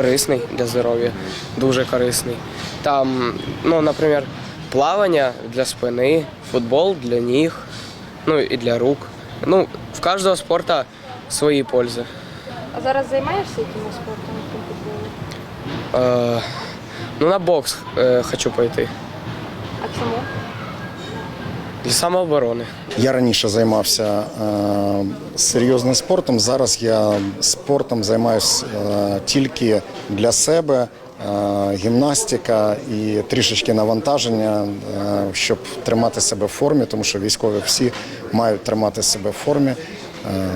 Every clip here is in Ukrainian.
корисний для здоров'я, дуже корисний. Там, ну, наприклад, плавання для спини, футбол для ніг, ну і для рук. Ну, в кожного спорту свої пользи. А зараз займаєшся якимось спортом, крім футболу? Е, ну, на бокс е, хочу пойти. А чому? Для самооборони. Я раніше займався е, серйозним спортом. Зараз я спортом займаюся е, тільки для себе. Е, гімнастика і трішечки навантаження, е, щоб тримати себе в формі, тому що військові всі мають тримати себе в формі. Е,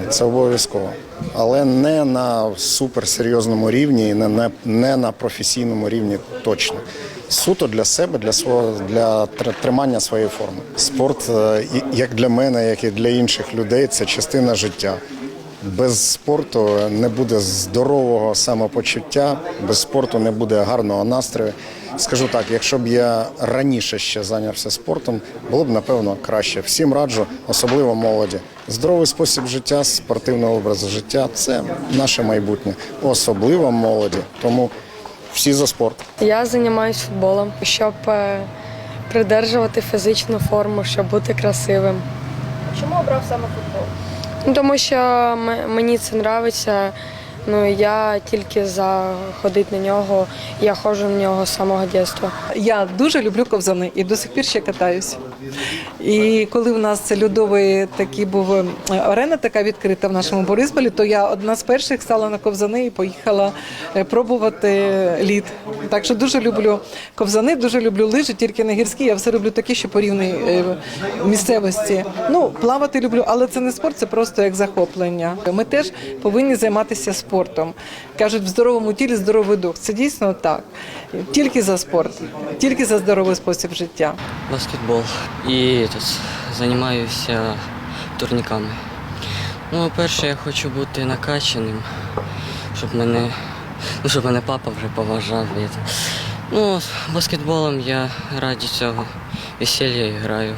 Це обов'язково, але не на суперсерйозному рівні, і не, не, не на професійному рівні точно. Суто для себе, для свого для тримання своєї форми. Спорт, е, як для мене, як і для інших людей, це частина життя. Без спорту не буде здорового самопочуття, без спорту не буде гарного настрою. Скажу так, якщо б я раніше ще зайнявся спортом, було б напевно краще. Всім раджу, особливо молоді. Здоровий спосіб життя, спортивний образ життя це наше майбутнє, особливо молоді. Тому всі за спорт. Я займаюся футболом, щоб е, придержувати фізичну форму, щоб бути красивим. Чому обрав саме футбол? Ну, тому що мені це подобається. Ну я тільки за ходити на нього. Я ходжу на нього з самого дитинства. Я дуже люблю ковзани і до сих пір ще катаюсь. І коли в нас це льодовий такий був е, арена, така відкрита в нашому Борисполі, то я одна з перших стала на ковзани і поїхала е, пробувати лід. Так що дуже люблю ковзани, дуже люблю лижі, тільки не гірські. Я все роблю такі, що по рівній е, місцевості. Ну, плавати люблю, але це не спорт, це просто як захоплення. Ми теж повинні займатися спортом. Кажуть, в здоровому тілі здоровий дух. Це дійсно так. Тільки за спорт, тільки за здоровий спосіб життя. баскетбол і этот, займаюся турніками. Ну, перше, я хочу бути накачаним, щоб мене, ну, щоб мене папа вже поважав. І, ну, баскетболом я раді цього весілля граю.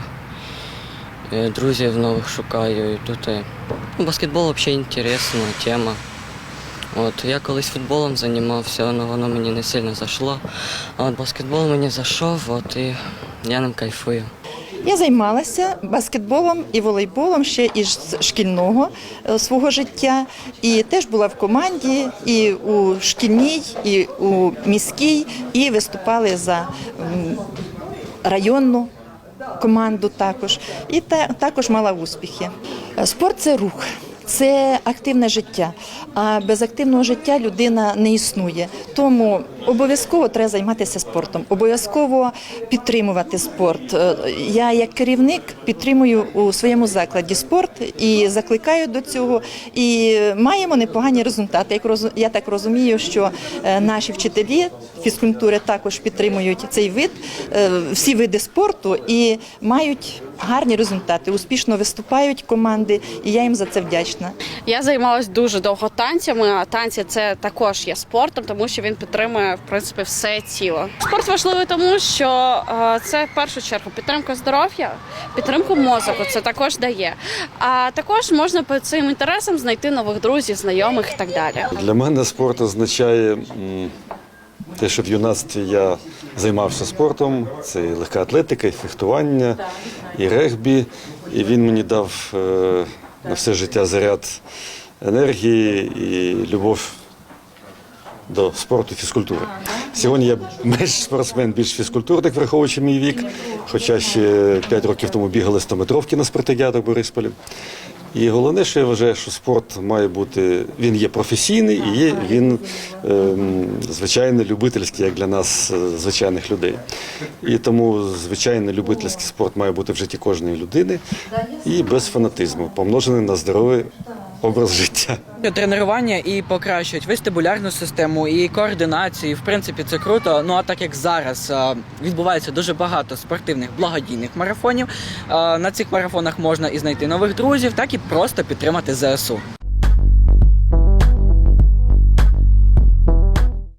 Е, Друзів нових шукаю. І тут е, ну, баскетбол взагалі інтересна тема. От, я колись футболом займався, але воно мені не сильно зайшло. А от баскетбол мені зайшов, от і я ним кайфую. Я займалася баскетболом і волейболом ще із шкільного е, свого життя. І теж була в команді і у шкільній, і у міській, і виступали за районну команду також. І та, також мала успіхи. Е, Спорт це рух. Це активне життя, а без активного життя людина не існує. Тому обов'язково треба займатися спортом, обов'язково підтримувати спорт. Е, Я як керівник підтримую у своєму закладі спорт і закликаю до цього. І маємо непогані результати. Як я так розумію, що е, наші вчителі фізкультури також підтримують цей вид, е, всі види спорту і мають гарні результати. Успішно виступають команди, і я їм за це вдячна. Я займалась дуже довго танцями. Танці це також є спортом, тому що він підтримує в принципі все тіло. Спорт важливий, тому що е, це в першу чергу підтримка здоров'я, підтримку мозку. Це також дає. А також можна по цим інтересам знайти нових друзів, знайомих і так далі. Для мене спорт означає те, що в юнацтві я займався спортом. Це і легка атлетика, і фехтування, і регбі. І він мені дав е, на все життя заряд енергії і любов до спорту і фізкультури. Сьогодні я менш спортсмен, більш фізкультурник, враховуючи мій вік. Хоча ще 5 років тому бігали 100-метровки на спартакіадах Борисполі. І головне, що я вважаю, що спорт має бути, він є професійний і є він ем, звичайно любительський, як для нас, е, звичайних людей. І тому звичайно любительський спорт має бути в житті кожної людини і без фанатизму, помножений на здоровий образ життя. Тренування і покращують вестибулярну систему і координацію. В принципі, це круто. Ну а так як зараз а, відбувається дуже багато спортивних благодійних марафонів, а, на цих марафонах можна і знайти нових друзів, так і просто підтримати ЗСУ.